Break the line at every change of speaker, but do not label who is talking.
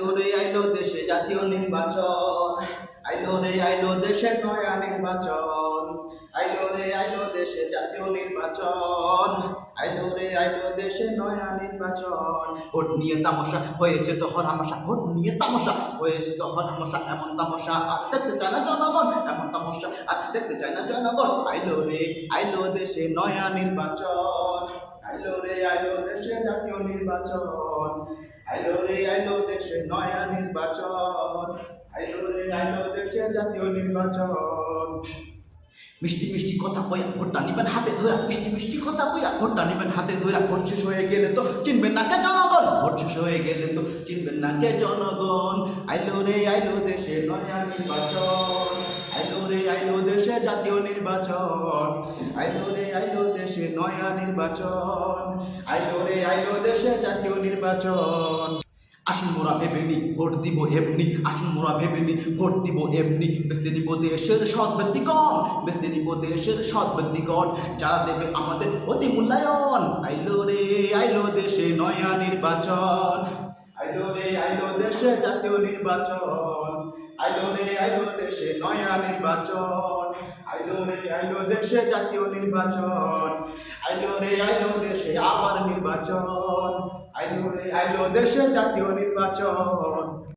আইলো রে, আইলো দেশে জাতীয় নির্বাচন। আইলো রে, আইলো দেশে নয়া নির্বাচন। আইলো রে, আইলো দেশে জাতীয় নির্বাচন। আইলো রে, আইলো দেশে নয়া নির্বাচন। ভোট নিয়ে তামাশা হয়েছে তো হরামশা। ভোট নিয়ে তামাশা হয়েছে তো হরামশা। এমন তামাশা আর দেখতে চায় না জনগণ। এমন তামাশা আর দেখতে চায় না জনগণ। আইলো রে, আইলো দেশে নয়া নির্বাচন। আইলো রে, আইলো দেশে জাতীয় নির্বাচন আইলো রে আইলো দেশে নয়া নির্বাচন। আইলো রে, আইলো দেশে জাতীয় নির্বাচন। মিষ্টি মিষ্টি কথা কইয়া ভোটটা নিবেন হাতে ধরা মিষ্টি মিষ্টি কথা কইয়া ভোটটা নিবেন হাতে ধরা ভোট শেষ হয়ে গেলে তো চিনবেন না কে জনগণ? ভোট শেষ হয়ে গেলে তো চিনবেন না কে জনগণ? আইলো রে, আইলো দেশে নয়া নির্বাচন। আইলো রে, আইলো দেশে জাতীয় নির্বাচন। আইলো রে, আইলো দেশে নয়া নির্বাচন। আইলো রে, আইলো দেশে জাতীয় নির্বাচন। আসুন, মোরা ভেবে নি ভোট দিব এমনি। আসুন, মোরা ভেবে নি ভোট দিব এমনি। বেছে নিব দেশের সৎ ব্যক্তিগণ বেছে নিব দেশের সৎ ব্যক্তিগণ। যারা দেবে আমাদের অতি মূল্যায়ন, আইলো রে, আইলো দেশে নয়া নির্বাচন। দেশে জাতীয় নির্বাচন। আইলো রে, আইলো দেশে নয়া নির্বাচন। আইলো রে, আইলো দেশে জাতীয় নির্বাচন। আইলো রে, আইলো দেশে আবার নির্বাচন। আইলো রে, আইলো দেশে জাতীয় নির্বাচন।